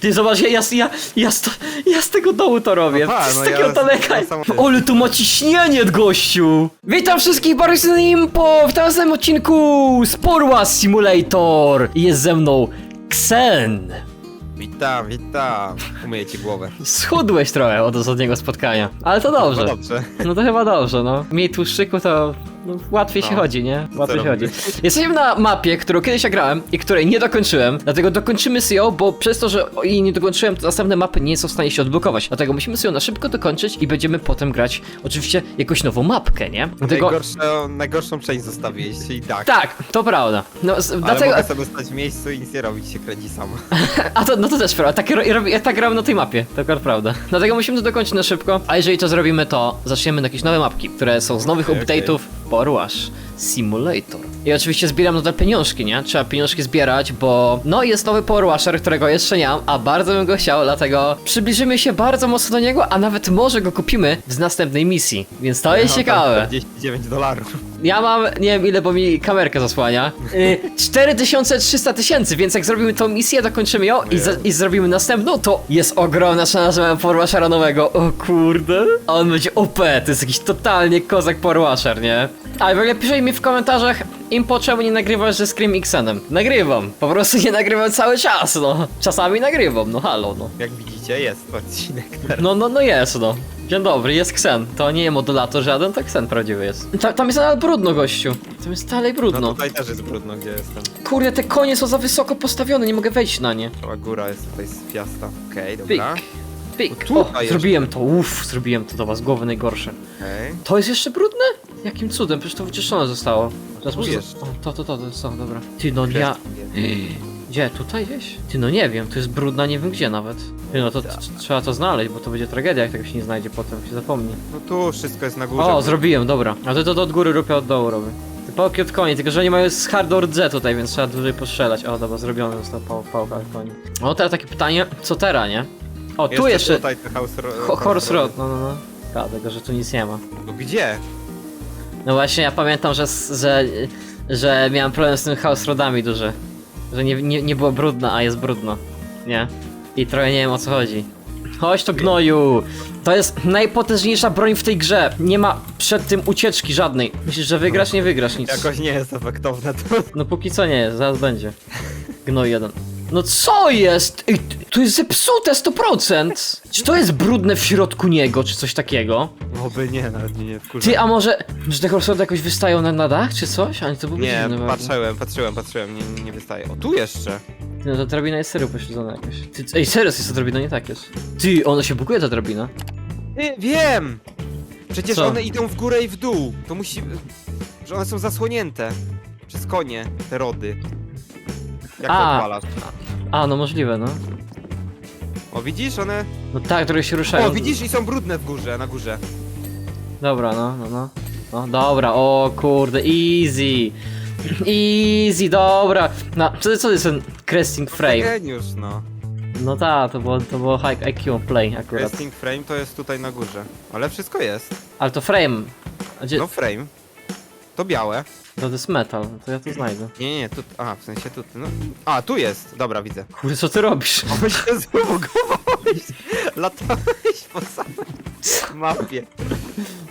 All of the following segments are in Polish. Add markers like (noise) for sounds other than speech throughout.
Ty zobacz, ja, ja, ja, ja, z, ja z tego dołu to robię. No tak, z no takiego ja- daleka. ja sam- Ole, tu ma ciśnienie, gościu! Witam wszystkich bardzo Impo w tym samym odcinku Sporła Simulator. I Jest ze mną Xen. Witam, witam. Umyję ci głowę. Schudłeś trochę od ostatniego spotkania, ale to No dobrze. dobrze. No to chyba dobrze, no. Mniej tłuszczyku to no, łatwiej się No. chodzi, nie? Łatwiej się chodzi. Jesteśmy na mapie, którą kiedyś ja grałem i której nie dokończyłem, dlatego dokończymy sobie ją, bo przez to, że jej nie dokończyłem, to następne mapy nie są w stanie się odblokować. Dlatego musimy sobie ją na szybko dokończyć i będziemy potem grać oczywiście jakąś nową mapkę, nie? Dlatego... Najgorszą, najgorszą część zostawiłeś, czyli tak. Tak, to prawda. No, z, Ale dlatego... mogę sobie stać w miejscu i nic nie robić, się kręci sama. (laughs) A to, no to też prawda, tak, ja tak grałem na tej mapie, to akurat prawda. Dlatego musimy to dokończyć na szybko, a jeżeli to zrobimy, to zaczniemy na jakieś nowe mapki, które są z nowych Okej, update'ów Porwash Simulator. I oczywiście zbieram nadal pieniążki, nie? Trzeba pieniążki zbierać, bo no jest nowy Porwasher, którego jeszcze nie mam, a bardzo bym go chciał, dlatego przybliżymy się bardzo mocno do niego, a nawet może go kupimy z następnej misji, więc to jest ciekawe. 49 dolarów. Ja mam, nie wiem ile, bo mi kamerkę zasłania. Y, 4300 tysięcy, więc jak zrobimy tą misję, dokończymy ją i, i zrobimy następną, to jest ogromna szansa, że mamy Porwashera nowego. O kurde. A on będzie OP, to jest jakiś totalnie kozak Porwasher, nie? Ale w ogóle piszcie mi w komentarzach, im po czemu nie nagrywasz ze Scream Xenem. Nagrywam, po prostu nie nagrywam cały czas, no. Czasami nagrywam, no halo, no. Jak widzicie, jest odcinek teraz. No, no, no jest, no. Dzień dobry, jest Ksen. To nie modulator żaden, to Ksen prawdziwy jest. Ta, tam jest nadal brudno, gościu. Tam jest dalej No brudno. tutaj też jest brudno, gdzie jestem. Kurde, te konie są za wysoko postawione, nie mogę wejść na nie. Cała góra jest tutaj z fiasta. Okej, Pik, dobra. pik. No O, tutaj zrobiłem to, uff, zrobiłem to do was, głowy najgorsze. Okej. To jest jeszcze brudne? Jakim cudem, przecież to wyczyszczone zostało. Teraz muszę... jest. O, to, to, to, to to, dobra. Ty, no ja... Gdzie, tutaj gdzieś? Ty, no nie wiem, to jest brudna, nie wiem gdzie nawet. Ty, no to t- trzeba to znaleźć, bo to będzie tragedia, jak tego się nie znajdzie potem, się zapomni. No tu wszystko jest na górze. O, zrobiłem, dobra. A to, to, to od góry robię, od dołu robię. Te pałki od koni, tylko że oni mają z hardcore Z tutaj, więc trzeba dłużej postrzelać. O, dobra, zrobione została pał, pałka od koni. O, teraz takie pytanie, co teraz, nie? O, tu jeszcze... Tutaj te house ro- Ho horse road, no, no, no. Dlatego, że tu nic nie ma. No gdzie? No właśnie, ja pamiętam, że, że, że miałem problem z tymi house duży. Że nie, nie, nie było brudno, a jest brudno. Nie? I trochę nie wiem o co chodzi. Chodź to gnoju! To jest najpotężniejsza broń w tej grze. Nie ma przed tym ucieczki żadnej. Myślisz, że wygrasz? Nie wygrasz nic. Jakoś nie jest efektowne to. No póki co nie jest, zaraz będzie. Gnoj jeden. No co jest? Ej, to jest zepsute 100%! Czy to jest brudne w środku niego, czy coś takiego? Oby nie, nawet nie wkurza. Ty, a może, może te horsody jakoś wystają na, na dach, czy coś? A nie, to byłby Nie, dziwny bardzo. patrzyłem, patrzyłem, patrzyłem, nie, nie wystaje. O, tu jeszcze. No to drabina jest serio pośledzona jakoś. Ty, ej, serio jest ta drabina, nie tak jest. Ty, ona się buguje ta drabina. Ty, wiem! Przecież Co? one idą w górę i w dół. To musi... Że one są zasłonięte. Przez konie, te rody. Jak to A. odpalasz? A, no możliwe, no. O, widzisz? One... No tak, trochę się ruszają. O, widzisz? I są brudne w górze, na górze. Dobra, no, no, no. No, dobra, o kurde, easy. Easy, dobra. No, co, co to jest ten cresting frame? Geniusz, no. No tak, to było, to było high IQ play akurat. Frame to jest tutaj na górze. Ale wszystko jest. Ale to frame. A gdzie? No frame. To białe. To jest metal, to ja to znajdę. Nie, nie, tu... A, w sensie tu... No. A, tu jest. Dobra, widzę. Kurde, co ty robisz? (laughs) O, się zbugowałeś. Latałeś po samej mapie.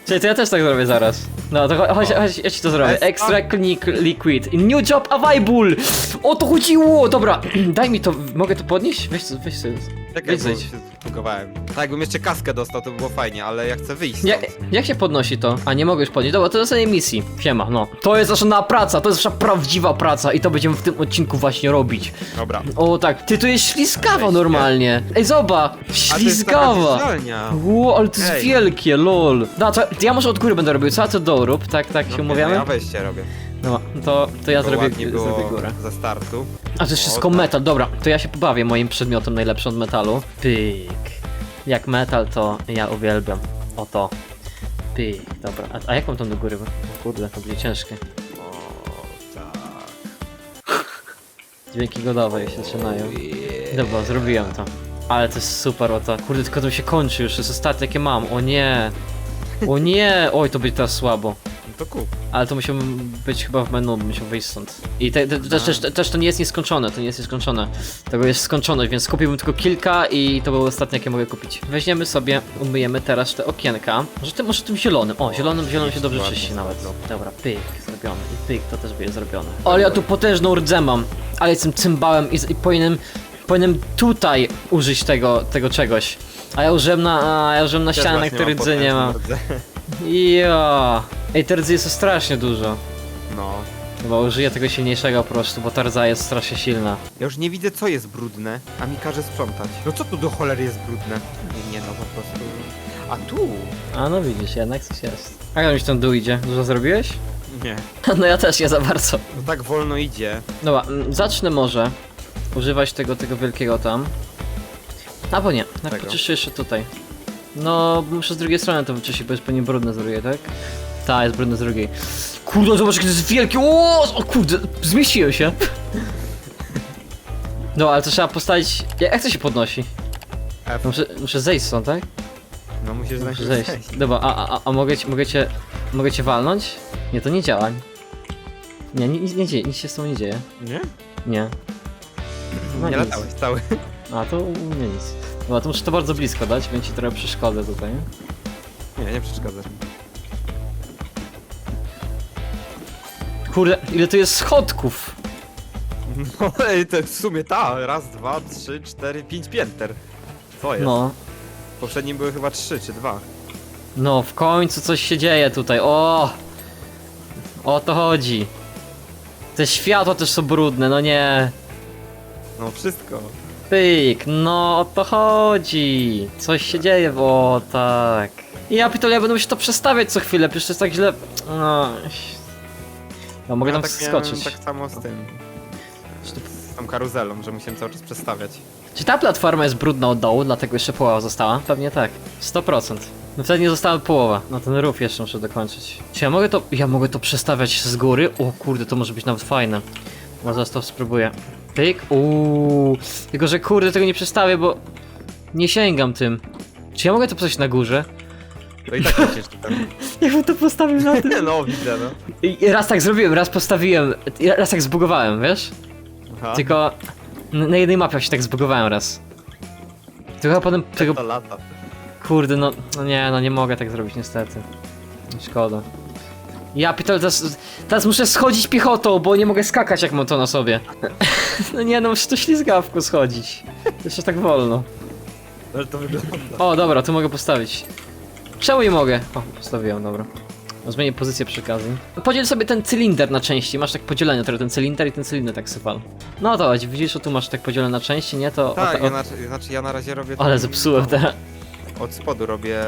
Czyli to ja też tak zrobię zaraz. No to cho- chodź, chodź ja ci to zrobię. Extra clean liquid. New job available! O to chodziło! Dobra, (clears throat) daj mi to, mogę to podnieść? Weź, weź sobie. Czekaj, bo się zbugowałem. Tak, jakbym jeszcze kaskę dostał, to by było fajnie, ale ja chcę wyjść Jak, stąd. jak się podnosi to? A nie mogę już podnieść. Dobra, to jest ostatniej misji. Siema, no. To jest nasza nowa praca, to jest nasza prawdziwa praca i to będziemy w tym odcinku właśnie robić. Dobra. O tak, ty to jest śliskawa Weź, normalnie. Ej, zobacz, A to jest taka ślizgawa. zjeżdżalnia. Ło, ale to jest Ej. wielkie, lol. No to ja może od góry będę robił, co? A ty dół rób, tak, tak się No, umawiamy? Ja wejście robię. No, to, to ja To zrobię, ładnie było zrobię górę. ze startu. A to jest wszystko tak. metal, dobra, to ja się pobawię moim przedmiotem najlepszym od metalu. Pyk. Jak metal to ja uwielbiam. Oto. Pyk, dobra. A, a jak mam tam do góry? O kurde, to będzie ciężkie. O, tak. Dźwięki godowe się zaczynają. Dobra, zrobiłem to. Ale to jest super, o to. Kurde, tylko to się kończy już, to jest ostatnie jakie mam. O nie. O nie! Oj, to będzie teraz słabo. To kup. Ale to musiał być chyba w menu, musiał wyjść stąd. I te, te, też, też, też to nie jest nieskończone, to nie jest nieskończone. Tego jest skończoność, więc kupiłbym tylko kilka i to było ostatnie, jakie mogę kupić. Weźmiemy sobie, umyjemy teraz te okienka. Może tym, może tym zielonym. O, zielonym, zielonym się dobrze ładnie czyści nawet. Dobra, pyk, zrobiony. I pyk, to też będzie zrobione. Ale ja tu potężną rdzę mam. Ale jestem cymbałem i, i powinienem, powinienem tutaj użyć tego, tego czegoś. A ja użyłem na, a ja użyłem na ścianę, na której mam rdzy nie ma. (laughs) Ja. Ej, te rdzy jest strasznie dużo. No. Chyba użyję tego silniejszego po prostu, bo ta rdza jest strasznie silna. Ja już nie widzę co jest brudne, a mi każe sprzątać. No co tu do cholery jest brudne? Nie, nie no po prostu. A tu? A no widzisz, jednak coś jest. A jak mi się ten dół idzie? Dużo zrobiłeś? Nie. (laughs) No ja też, nie za bardzo. No tak wolno idzie. Dobra, zacznę może używać tego, tego wielkiego tam. Albo nie, na Tego. poczyszczę jeszcze tutaj. No, muszę z drugiej strony to wyczyścić, bo jest pewnie brudne z drugiej, tak? Tak, jest brudne z drugiej. Kurde, zobacz, jakie to jest wielkie! O, o kurde, zmieściłem się. No, ale to trzeba postawić... Jak to się podnosi? F. Muszę, muszę zejść stąd, tak? No musisz Muszę najpierw zejść. zejść. Dobra, a, a, a mogę, cię, mogę cię... Mogę cię walnąć? Nie, to nie działa. Nie, nie, nie, nie dzieje, nic się z tą nie dzieje. Nie? Nie. No nie nic. latałeś cały. A, to u mnie nic. Dobra, to muszę to bardzo blisko dać, więc ci trochę przeszkodzę tutaj. Nie, nie przeszkadzasz. Kurde, ile tu jest schodków! (laughs) No ej, to w sumie ta. Raz, dwa, trzy, cztery, pięć pięter. Co jest? No, Poprzednim były chyba trzy czy dwa. no, w końcu coś się dzieje tutaj, o! O to chodzi. Te światła też są brudne, no nie. No wszystko. Pyk, no o to chodzi. Coś się dzieje, o tak. I ja pitole, ja będę musiał to przestawiać co chwilę, przecież to jest tak źle. No. No mogę ja tam tak miałem skoczyć. tak samo z tym. Z tą karuzelą, że musiałem cały czas przestawiać. Czy ta platforma jest brudna od dołu, dlatego jeszcze połowa została? Pewnie tak. 100%. No wtedy nie została połowa. No ten rów jeszcze muszę dokończyć. Czy ja mogę to... Ja mogę to przestawiać z góry? O kurde, to może być nawet fajne. No zaraz to spróbuję. Pyk. Uuu. Tylko, że kurde, tego nie przestawię, bo... Nie sięgam tym. Czy ja mogę to postawić na górze? To i tak musisz tam. (laughs) Jakbym to postawił na (laughs) tym. No, widzę no. I raz tak zrobiłem, raz postawiłem, i raz tak zbugowałem, wiesz? Aha. Tylko... Na jednej mapie się tak zbugowałem raz. Tylko potem tego To lata. Kurde, no, no nie, no nie mogę tak zrobić niestety. Szkoda. Ja pitol, teraz, teraz muszę schodzić piechotą, bo nie mogę skakać jak mam to na sobie. (laughs) No nie, no muszę to ślizgawku schodzić. Jeszcze tak wolno. Ale to wygląda. O, dobra, tu mogę postawić. Czemu nie mogę? O, postawiłem, dobra. No, Zmienię pozycję przy okazji. Podziel sobie ten cylinder na części, masz tak podzielenie, trochę ten cylinder i ten cylinder tak sypal. No to chodzi, widzisz, że tu masz tak podzielone na części, nie? To... Tak, ja na, znaczy ja na razie robię. Ale tam- zepsułem teraz. Od spodu robię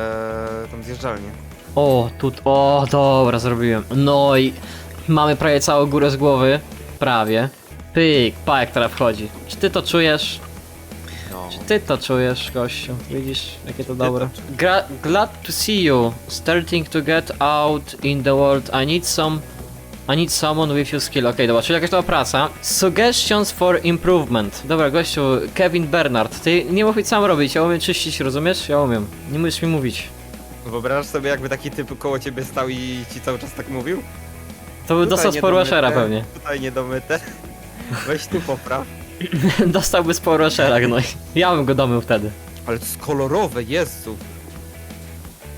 tą zjeżdżalnię. O, tu, o, dobra, zrobiłem. No i mamy prawie całą górę z głowy. Prawie. Pyk, pa jak teraz wchodzi. Czy ty to czujesz? No. Czy ty to czujesz, gościu? Widzisz, jakie to dobre. Gra glad to see you. Starting to get out in the world. I need some... I need someone with your skill. Okej, dobra, czyli jakaś to praca. Suggestions for improvement. Dobra, gościu, Kevin Bernard. Ty nie musisz sam robić, ja umiem czyścić, rozumiesz? Ja umiem. Nie musisz mi mówić. Wyobrażasz sobie, jakby taki typ koło ciebie stał i ci cały czas tak mówił? To by Tutaj dostał z niedomyte, pewnie. Tutaj niedomyte. Weź tu popraw. (laughs) Dostałby z Power no ja bym go domył wtedy. Ale to jest kolorowe, Jezu.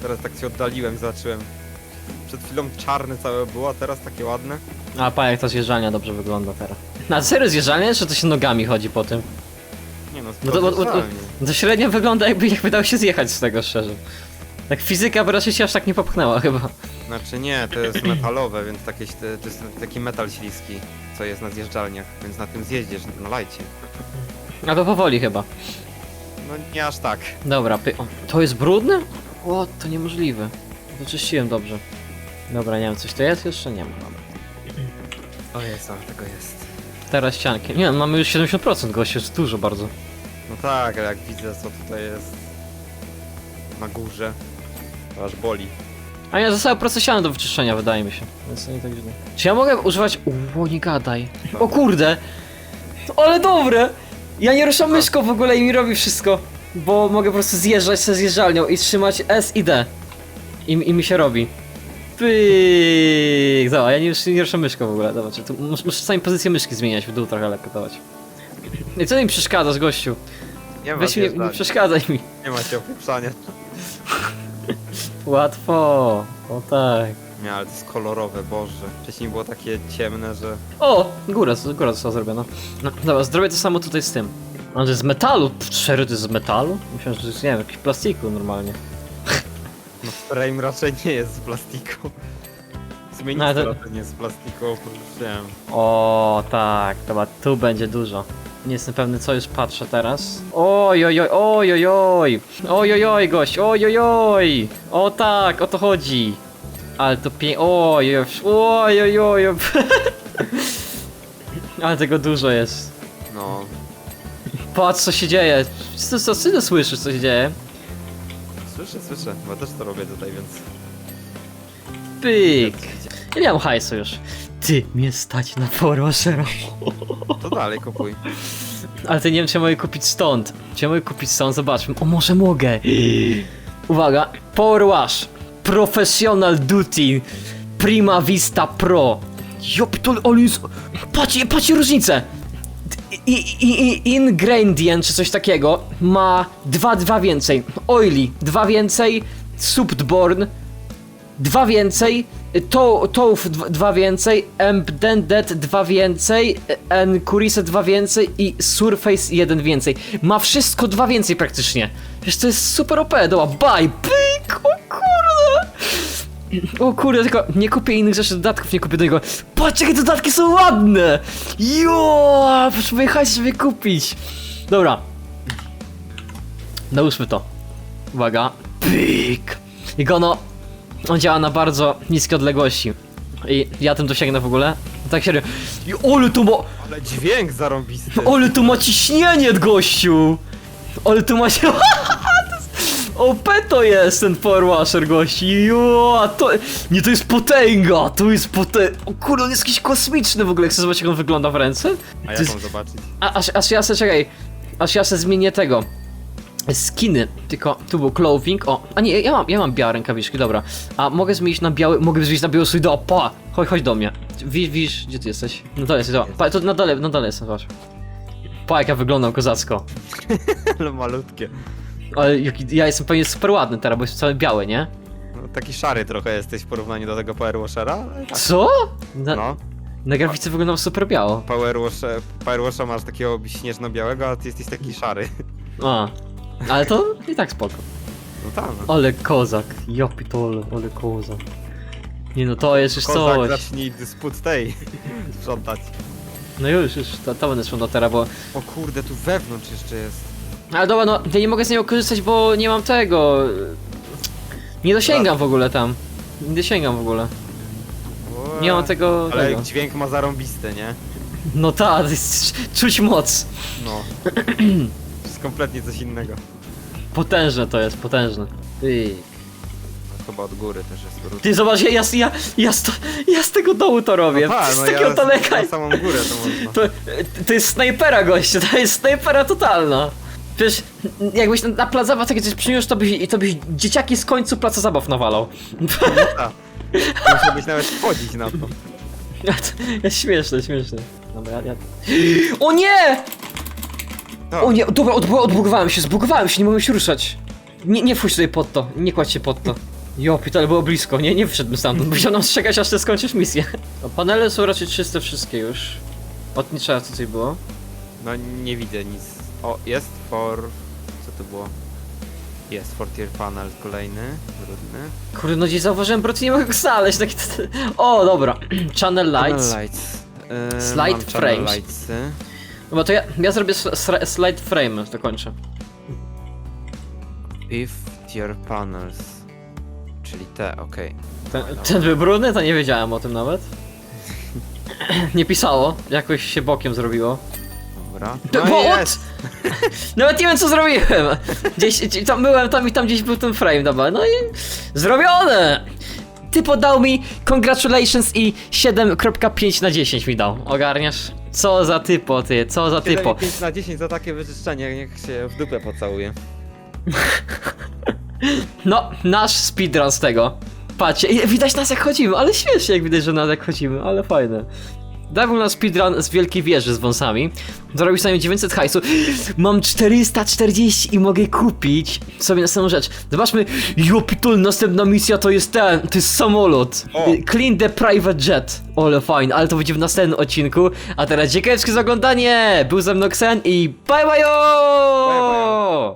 Teraz tak się oddaliłem i zobaczyłem. Przed chwilą czarne całe było, a teraz takie ładne. A pa, jak ta zjeżdżalnia dobrze wygląda teraz. Na serio zjeżdżalnia, czy to się nogami chodzi po tym? Nie no, No to, bo, bo, to, bo, to średnio wygląda jakby, jakby dało się zjechać z tego szczerze. Tak fizyka by raczej się aż tak nie popchnęła chyba. Znaczy nie, to jest metalowe, więc takie, to jest taki metal śliski, co jest na zjeżdżalniach, więc na tym zjeździesz na lajcie. A to powoli chyba. No nie aż tak. Dobra, py... o, to jest brudne? O, to niemożliwe. Wyczyściłem dobrze. Dobra, nie wiem, coś to jest? Jeszcze nie ma. Dobra. O jest, ale tego jest. Teraz ścianki. Nie, no, mamy już 70% gości, jest dużo bardzo. No tak, ale jak widzę co tutaj jest na górze, to aż boli. A nie, zostały proste ściany do wyczyszczenia, wydaje mi się. Więc to nie tak źle. Czy ja mogę używać... Uuu, nie gadaj. O kurde! Ale dobre! Ja nie ruszam myszką w ogóle i mi robi wszystko. Bo mogę po prostu zjeżdżać ze zjeżdżalnią i trzymać S i D. I, i mi się robi. Pyk! Zobacz, ja nie, nie ruszam myszką w ogóle. Tu muszę, muszę pozycję myszki zmieniać, w dół trochę lekko dawać. I co mi przeszkadzasz, gościu? Nie ma Weź mnie, nie przeszkadzaj mi. Nie ma się opieprzania. Łatwo. O tak. Nie, ale to jest kolorowe, boże. Wcześniej było takie ciemne, że... O! Góra, góra została zrobiona. No, dobra, zrobię to samo tutaj z tym. A to jest z metalu? Serio, to jest z metalu? Myślałem, że to jest, nie wiem, jakiś plastiku normalnie. No frame raczej nie jest z plastiku. Zmienić No, ale to- raczej nie jest z plastiku, oprócz, nie wiem. O, tak, dobra, tu będzie dużo. Nie jestem pewny, co już patrzę teraz. Ojojoj, ojojoj! Ojojoj, gość, ojojoj! O tak, o to chodzi! Ale to pie... Ojojoj, ojojoj! Ale tego dużo jest. No. Patrz, co się dzieje. Co, co, ty słyszysz, co się dzieje? Słyszę, słyszę. Bo też to robię tutaj, więc... Pyk! Nie miałem hajsu już. Ty, mnie stać na Forwashera. To dalej kupuj. Ale to nie wiem, czy ja mogę kupić stąd. Czy ja mogę kupić stąd? Zobaczmy. O, może mogę. Uwaga. Power Wash. Professional Duty. Prima Vista Pro. Jopitol, ale jest... Patrzcie, patrzcie różnicę. I, i, i, ingredient czy coś takiego ma dwa, dwa więcej. Oily, dwa więcej. Subborn, dwa więcej, to, dwa- dwa więcej, Embedded dwa więcej, Encurise dwa więcej i Surface jeden więcej. Ma wszystko dwa więcej praktycznie. Wiesz, to jest super OP, dobra, buy, pyk, o kurde. O kurde, tylko nie kupię innych rzeczy, dodatków nie kupię do niego. Patrz, jakie dodatki są ładne! Jo, potrzebuję hajs sobie kupić. Dobra. Nałóżmy to. Uwaga. Pyk. No, on działa na bardzo niskie odległości. I ja tym dosięgnę w ogóle. Tak serio. I ole tu ma... Ale dźwięk zarąbisty. (laughs) Ole tu ma ciśnienie, gościu! Ole tu ma się... (laughs) OP to jest ten Power Washer, gości. Jo, a to... Nie, to jest potęga! To jest potęga... O kurde, on jest jakiś kosmiczny w ogóle. Chcesz zobaczyć, jak on wygląda w ręce? A To jak jest- mam zobaczyć? A, aż, aż ja se, czekaj, aż ja se zmienię tego. Skiny, tylko tu był clothing, o, a nie, ja mam, ja mam białe rękawiczki, dobra. A mogę zmienić na biały, mogę zmienić na biały swój do, pa, chodź, chodź do mnie. Widzisz, widzisz, gdzie ty jesteś? No dole jesteś, dobra, pa, to na dole, na dole jestem, zobacz. Pa, jak ja wyglądam kozacko. (laughs) Ale malutkie. Ale jaki, ja jestem pewnie super ładny teraz, bo jestem cały biały, nie? No, taki szary trochę jesteś w porównaniu do tego Power Washera, ale tak. Co? Na, No, na grafice wyglądam super biało. Power, Wash, Power Washa masz takiego śnieżno-białego, a ty jesteś taki szary. A, ale to i tak spoko. No tam. No. Ale kozak, ja pitole, ale kozak. Nie no, to jest już Kozak, coś. zacznij dysput tej (laughs) sprzątać. No już, już, to, to będę teraz, bo... O kurde, tu wewnątrz jeszcze jest. Ale dobra, no, ja nie mogę z niego korzystać, bo nie mam tego... Nie dosięgam w ogóle tam. Nie dosięgam w ogóle. Nie mam tego... Ale tego. dźwięk ma zarąbisty, nie? No tak, to (laughs) jest, czuć moc. No. (clears throat) to jest kompletnie coś innego. Potężne to jest, potężne. Ty. Chyba od góry też jest krótko. Ty zobacz, ja, ja, ja, z to, ja z tego dołu to robię. tak, z no takiego ja daleka. Na samą górę to można. To, to jest snajpera, goście, to jest snajpera totalna. Przecież jakbyś na, na plac zabaw takie coś przyniósł, to byś, to byś dzieciaki z końcu placa zabaw nawalał. Tak. Musiałbyś nawet wchodzić na to. Jest śmieszne, śmieszne. Dobra, ja, ja... O nie! No. O nie, dobra, od, odbugowałem się, zbugowałem się, nie mogłem się ruszać. Nie, nie wchodź tutaj pod to, nie kładź się pod to. Jo, ale było blisko, nie, nie wyszedłbym stamtąd, musiał nam czekać aż ty skończysz misję. No, panele są raczej czyste wszystkie już. Od niczego co tutaj było. No nie widzę nic. O, jest for... Co to było? Jest for tier panel kolejny, brudny. Kurde, no gdzieś zauważyłem, bo nie mogę go znaleźć. Taki... O, dobra. (clears throat) Channel lights. Panel lights. Yy, Slide channel frames. No to ja, ja zrobię sl- sl- slide frame, to kończę. If tier panels. Czyli te, okej. Ten, ten był brudny, to nie wiedziałem o tym nawet. (laughs) Nie pisało, jakoś się bokiem zrobiło. Dobra. No No jest! (laughs) Nawet nie wiem co zrobiłem. Gdzieś gdzieś tam byłem tam i tam gdzieś był ten frame, dobra. No i zrobione! Ty podał mi congratulations i 7.5 na 10 mi dał. Ogarniasz? Co za typo ty, co za typo. 5 na 10 za takie wyczyszczenie, niech się w dupę pocałuje. (laughs) No, nasz speedrun z tego. Patrzcie, i widać nas jak chodzimy, ale śmiesznie jak widać, że nas jak chodzimy, ale fajne. Dawbył na speedrun z wielkiej wieży z wąsami. Zarobił sobie 900 hajsu. Mam 440 i mogę kupić sobie następną rzecz. Zobaczmy, Jopitul, następna misja to jest ten, to jest samolot. O. Clean the private jet. Ole fajnie, ale to będzie w następnym odcinku. A teraz dziękuję za oglądanie. Był ze mną Xen i bye bye! Bye, bye.